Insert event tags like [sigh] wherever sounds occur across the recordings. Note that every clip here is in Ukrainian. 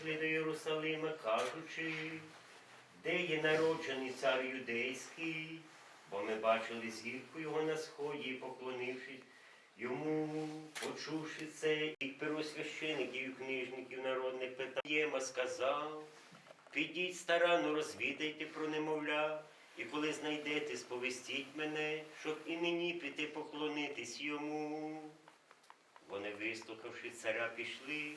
прийшли до Єрусалима, кажучи, де є народжений цар юдейський, бо ми бачили зірку його на сході, поклонившись йому, почувши це, і первосвящеників, і книжників народних питань, Єма сказав, підіть старанно, розвідайте про немовля, і коли знайдете, сповістіть мене, щоб і мені піти поклонитись йому. Вони, вислухавши царя, пішли.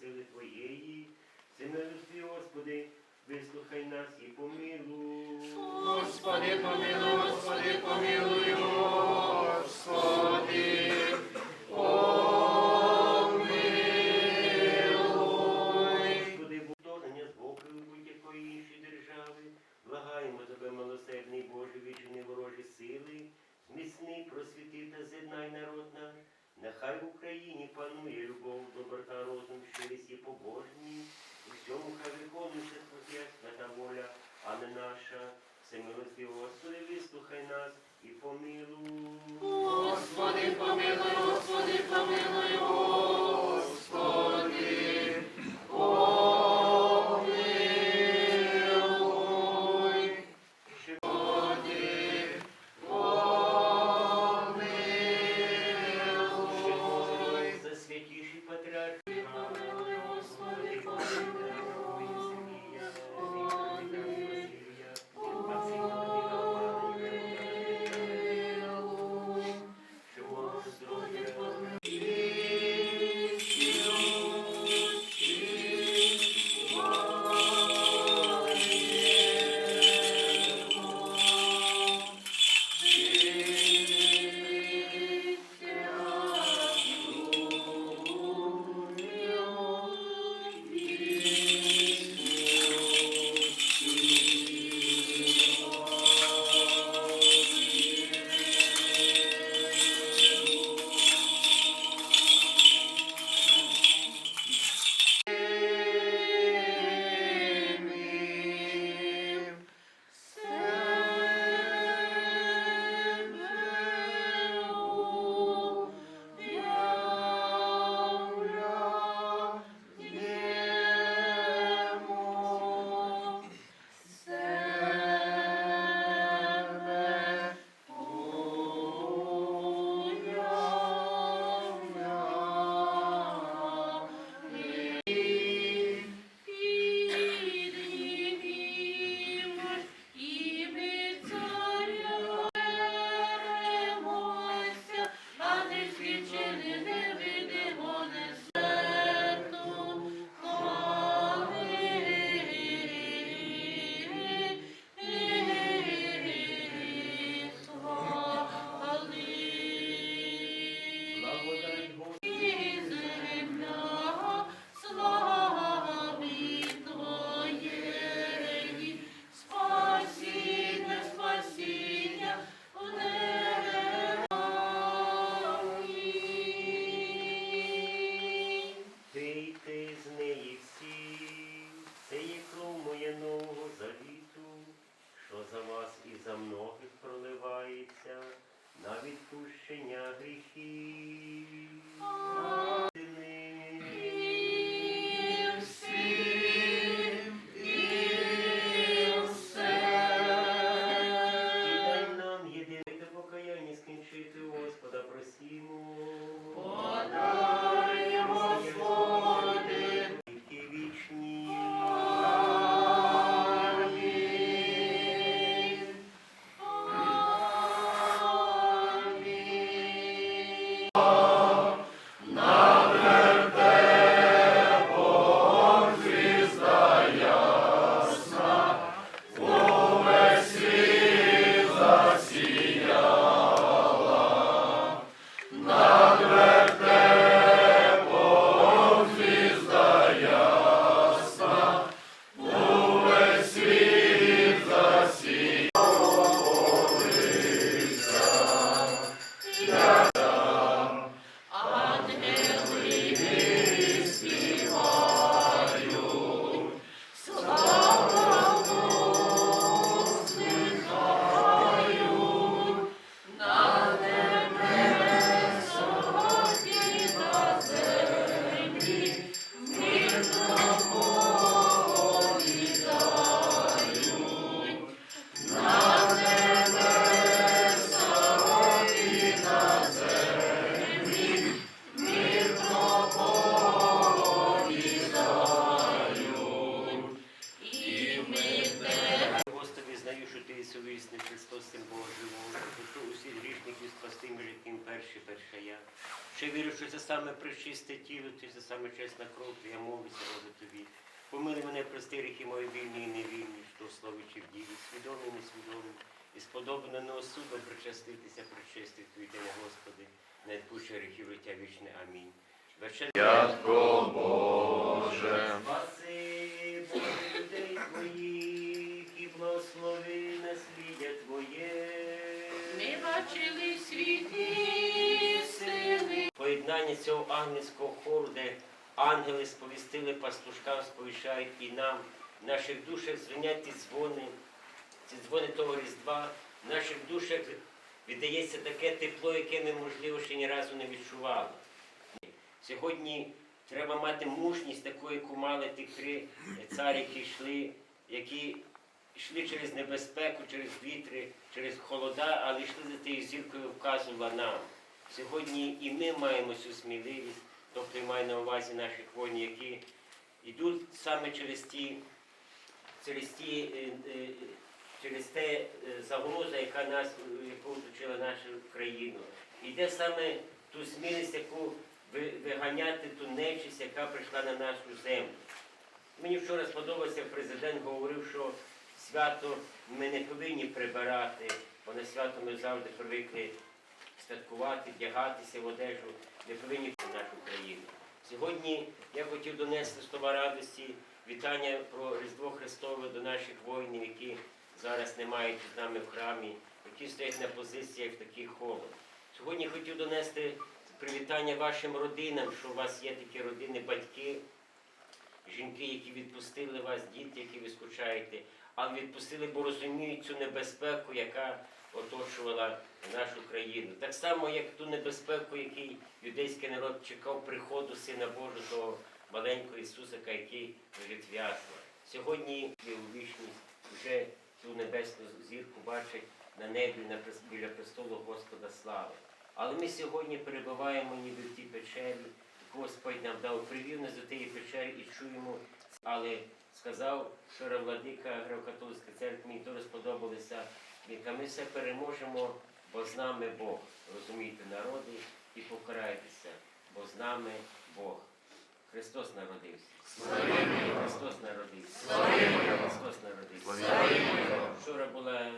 сили Твоєї, Симилості, Господи, вислухай нас і помилуй. Господи, помилуй, Господи, помилуй. Саме причисте тіло, ти це саме чесна кров, то я молюся, Боже тобі. Помили мене, прости гріхи мої вільні і невільні, що в слові чи в ділі, свідомі, несвідомі, і сподобано на осудом причаститися, причистити твій день, Господи, не відпущу гріхів життя вічне. Амінь. Вечер... Святко Боже, Спаси, Боже, людей твоїх і благослови наслідя Твоє. ми бачили світі. Поєднання цього ангельського хору, де ангели сповістили пастушкам, сповіщають і нам, в наших душах дзвенять ті дзвони, ці дзвони того Різдва, в наших душах віддається таке тепло, яке ми, можливо, ще ні разу не відчували. Сьогодні треба мати мужність таку, яку мали ті три царі, які йшли, які йшли через небезпеку, через вітри, через холода, але йшли за тією зіркою, вказувала нам. Сьогодні і ми маємо цю сміливість, тобто я маю на увазі наших воїнів, які йдуть саме через ті, через ті, е, е, через те е, загроза, яка нас, яку оточила нашу країну. Йде саме ту смілість, яку виганяти ту нечисть, яка прийшла на нашу землю. Мені вчора сподобався, президент говорив, що свято ми не повинні прибирати, бо на свято ми завжди привикли святкувати, вдягатися в одежу, не повинні нашу країну. Сьогодні я хотів донести слова радості, вітання про Різдво Христове до наших воїнів, які зараз не мають з нами в храмі, які стоять на позиціях в такий холод. Сьогодні хотів донести привітання вашим родинам, що у вас є такі родини, батьки, жінки, які відпустили вас, діти, які ви скучаєте, але відпустили, бо розуміють цю небезпеку, яка оточувала нашу країну. Так само, як ту небезпеку, який юдейський народ чекав приходу Сина Божого, маленького Ісусика, який яслах. Сьогодні у вічність вже цю небесну зірку бачить на небі на біля престолу Господа слави. Але ми сьогодні перебуваємо ніби в тій печері, Господь нам дав, привів нас до тієї печери і чуємо. Але сказав вчора владика Греко-католицької церкви, мені дуже сподобалося, він ми все переможемо, бо з нами Бог. Розумійте, народи і покарайтеся, бо з нами Бог. Христос народився. Христос народився. Христос народився. Вчора була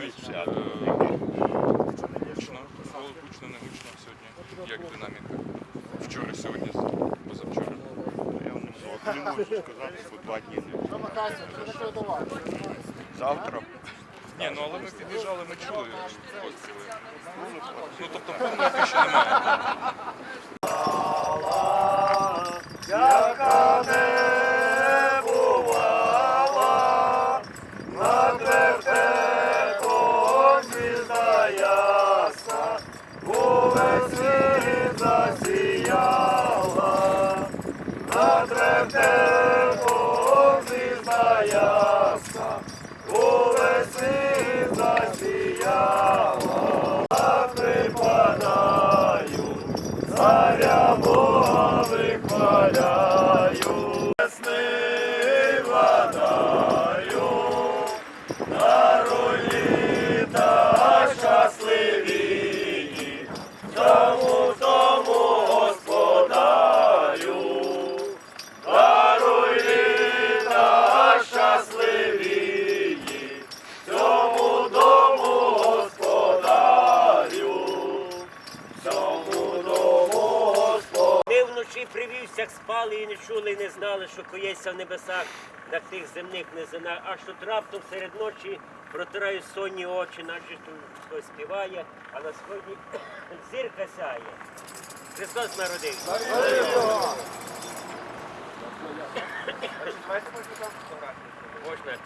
Навіть свято. Гучно, було гучно, не гучно сьогодні. Як динаміка? Вчора, сьогодні, позавчора. Я не можу, не можу сказати, бо два дні не було. Завтра Ні, ну але ми під'їжджали, ми чули постріли. Ну тобто повної тиші немає. Весни Очі привівся, як спали і не чули, і не знали, що коється в небесах на тих земних низинах, аж тут раптом серед ночі протираю сонні очі, наче тут хтось співає, а на сході [coughs] зірка сяє. Христос народився. Можна.